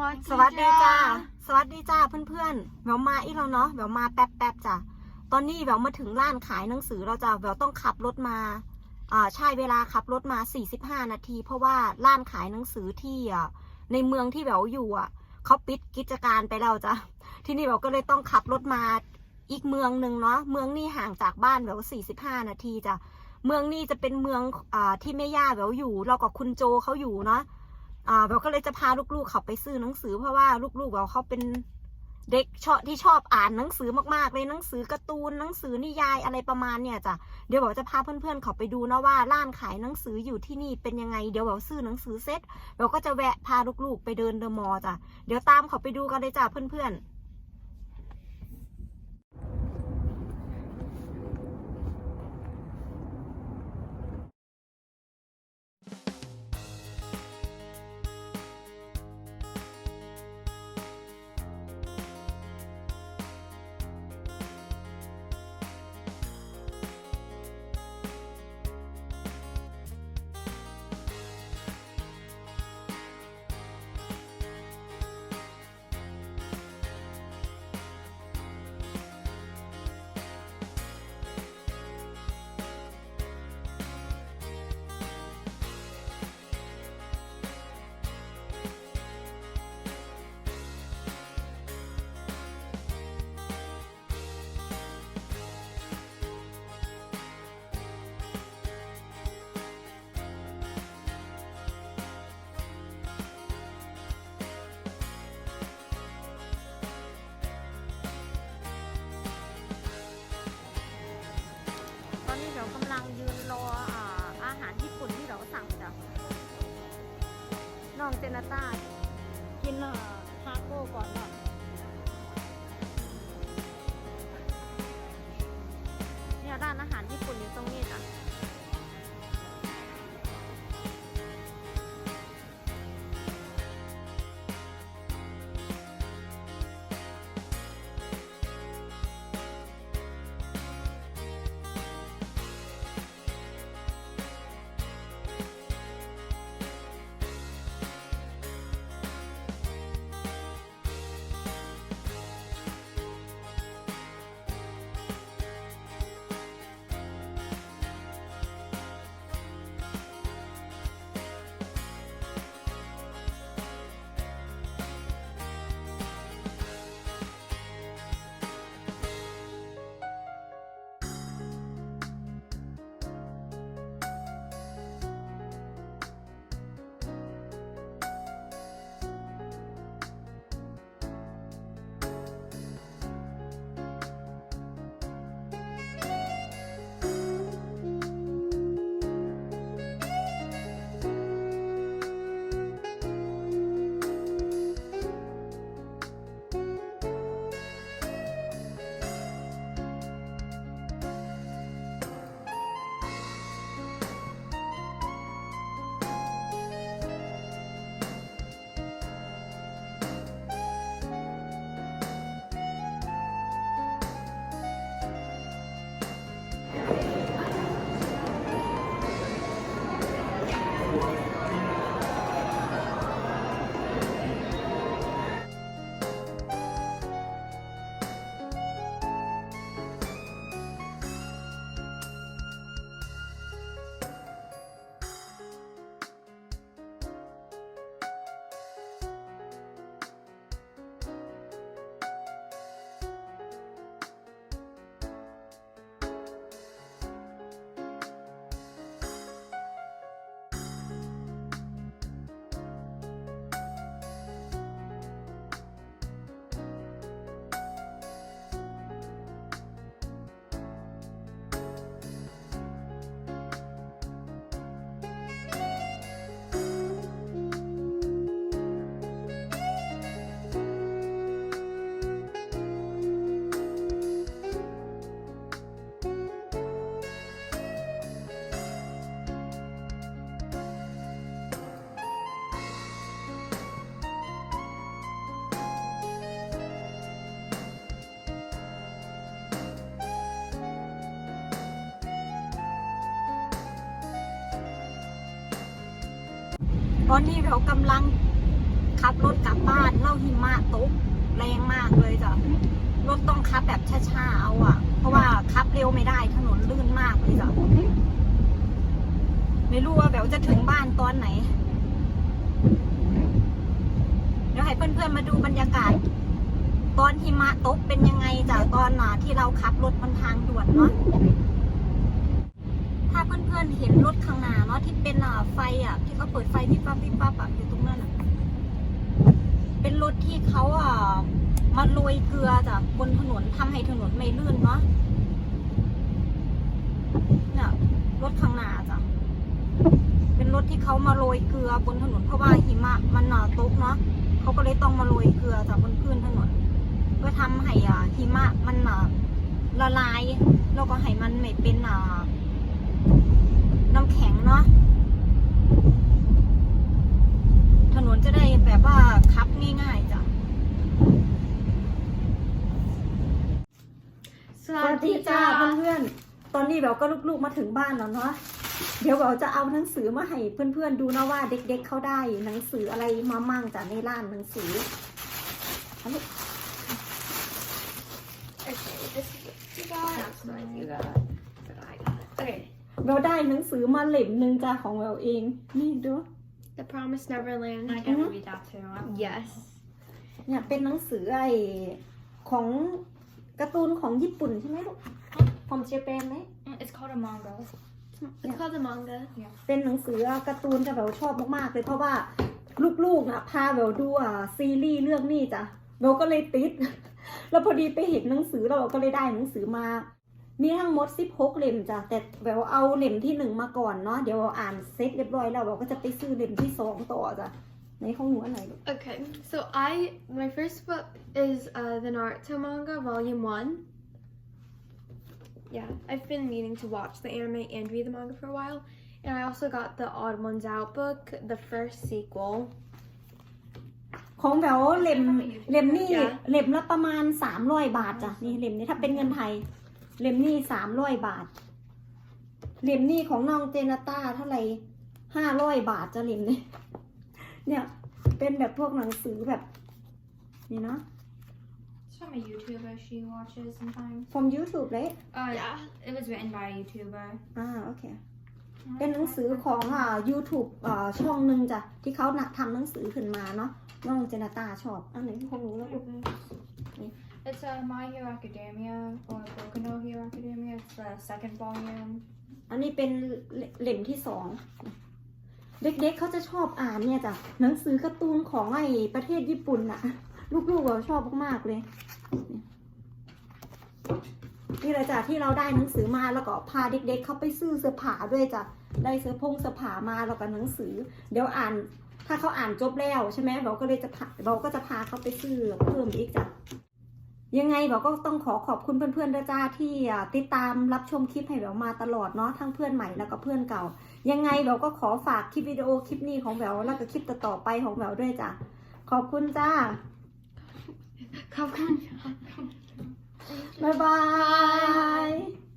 วัสดีสวัสดีจ้า สวัสดีจ้าเพื่อนๆแววมาอีกแล้วเนาะแววมาแป๊บๆจ้ะ ตอนนี้แววมาถึงร้านขายหนังสือเราจะแววต้องขับรถมา อ่าใช่เวลาขับรถมา 45 นาที เพราะว่าร้านขายหนังสือที่อะในเมืองที่แววอยู่อะเขาปิดกิจการไปแล้วจ้ะ ที่นี่แววก็เลยต้องขับรถมาอีกเมืองหนึ่งเนาะ เมืองนี่ห่างจากบ้านแวว45 นาทีจ้ะ เมืองนี่จะเป็นเมืองอ่าที่แม่ย่าแววอยู่ เรากับคุณโจเขาอยู่เนาะ อ่าเราก็เลยจะพาลูกๆเขาไปซื้อหนังสือ เพราะว่าลูกๆเราเขาเป็นเด็กชอบที่ชอบอ่านหนังสือมากๆเลยหนังสือการ์ตูนหนังสือนิยายอะไรประมาณเนี่ยจ้ะเดี๋ยวบอกจะพาเพื่อนๆเขาไปดูนะว่าร้านขายหนังสืออยู่ที่นี่เป็นยังไงเดี๋ยวเราซื้อหนังสือเสร็จเราก็จะแวะพาลูกๆไปเดินเดอะมอลล์จ้ะเดี๋ยวตามเขาไปดูกันเลยจ้ะเพื่อนๆ เรากำลังยืนรออาหารญี่ปุ่นที่เราสั่งจ้ะน้องเจนาต้ากินทาโก้ก่อนเนาะเนี่ยร้านอาหารญี่ปุ่นอยู่ตรงนี้จ้ะ ตอนนี้เรากำลังขับรถกลับบ้านเล่าหิมะตกแรงมากเลยจ้ะรถต้องขับแบบช้าๆเอาอะเพราะว่าขับเร็วไม่ได้ถนนลื่นมากเลยจ้ะไม่รู้ว่าแบบจะถึงบ้านตอนไหน เดี๋ยวให้เพื่อนๆมาดูบรรยากาศ ตอนหิมะตกเป็นยังไงจ้ะตอนน่ะที่เราขับรถบนทางด่วนเนาะ ถ้าเพื่อนๆเห็นรถข้างหน้าเนาะที่เป็นอ่าไฟอะที่เขาเปิดไฟพิบปั๊บพิบปั๊บอะอยู่ตรงนั้นอะเป็นรถที่เขาอ่ามาโรยเกลือจ้ะบนถนนทำให้ถนนไม่ลื่นเนาะเนี่ยรถข้างหน้าจ้ะเป็นรถที่เขามาโรยเกลือบนถนนเพราะว่าหิมะมันหนาตกเนาะเขาก็เลยต้องมาโรยเกลือจากบนพื้นถนนเพื่อทำให้อ่าหิมะมันอ่าละลายแล้วก็ให้มันไม่เป็นอ่า น้ำแข็งเนาะถนนจะได้แบบว่าขับง่ายๆจ้ะสวัสดีจ้าเพื่อนๆตอนนี้แบบก็ลูกๆมาถึงบ้านแล้วเนาะเดี๋ยวเราจะเอาหนังสือมาให้เพื่อนๆดูนะว่าเด็กๆเขาได้หนังสืออะไรมามั่งจากในร้านหนังสืออันนี้ Okay, this is what you got. That's what you got. But I got it. Okay. เราได้หนังสือมาเล่มหนึ่งจ้าของเราเอง นี่ดู The Promised Neverland. I can read that too. Yes. เนี่ยเป็นหนังสือไอของการ์ตูนของญี่ปุ่นใช่ไหมลูกของเจแปนไหม It's called a manga. It's called the manga. เป็นหนังสือการ์ตูนจะแบบชอบมากๆเลยเพราะว่าลูกๆอะพาแบบดูอะซีรีส์เรื่องนี้จ้ะเราก็เลยติด แล้วพอดีไปเห็นหนังสือแล้วเราก็เลยได้หนังสือมา มีทั้งหมด 16 เล่มจ้ะแต่แบบเอาเล่มที่หนึ่งมาก่อนเนาะเดี๋ยวเราอ่านเสร็จเรียบร้อยแล้วเราก็จะไปซื้อเล่มที่สองต่อจ้ะในของหนูอันไหนลูก Okay, so I my first book is uh, the Naruto manga, volume one. Yeah, I've been meaning to watch the anime and read the manga for a while, and I also got the Odd Ones Out book, the first sequel. ของแบบเล่มเล่มนี่จ้ะเล่มละประมาณสามร้อยบาทจ้ะนี่เล่มนี้ถ้าเป็นเงินไทย เล่มนี่สามร้อยบาท เล่มนี่ของน้องเจนาต้าเท่าไหร่ห้าร้อยบาทจะเล่มนี้เนี่ยเป็นแบบพวกหนังสือแบบนี่เนาะ It's from a YouTuber she watches sometimes. from YouTube เลย Uh, Yeah. It was written by a YouTuber. อ่าโอเค เป็นหนังสือของอ่า YouTube อ่าช่องหนึ่งจ้ะ ที่เขาน่ะทำหนังสือขึ้นมาเนาะน้องเจนาต้าชอบ อันไหนที่ของหนูแล้วลูก It's uh, My Hero Academia or Boku no Hero Academia. It's the second volume. อันนี้เป็นเล่มที่สอง เด็กๆเขาจะชอบอ่านเนี่ยจ้ะหนังสือการ์ตูนของไอ้ประเทศญี่ปุ่นน่ะ ลูกๆเราชอบมากๆเลย นี่แหละจ้ะที่เราได้หนังสือมาแล้วก็พาเด็กๆเขาไปซื้อเสื้อผ้าด้วยจ้ะได้เสื้อพงเสื้อผ้ามาแล้วก็หนังสือ เดี๋ยวอ่านถ้าเขาอ่านจบแล้วใช่ไหมเราก็เลยจะพาเราก็จะพาเขาไปซื้อเพิ่มอีกจ้ะ ยังไงเราก็ต้องขอขอบคุณเพื่อนๆด้วยจ้าที่อ่าติดตามรับชมคลิปให้เรามาตลอดเนาะทั้งเพื่อนใหม่แล้วก็เพื่อนเก่า ยังไงเราก็ขอฝากคลิปวิดีโอคลิปนี้ของแววแล้วก็คลิปต่อๆไปของแววด้วยจ้ะขอบคุณจ้า Come on. บ๊ายบาย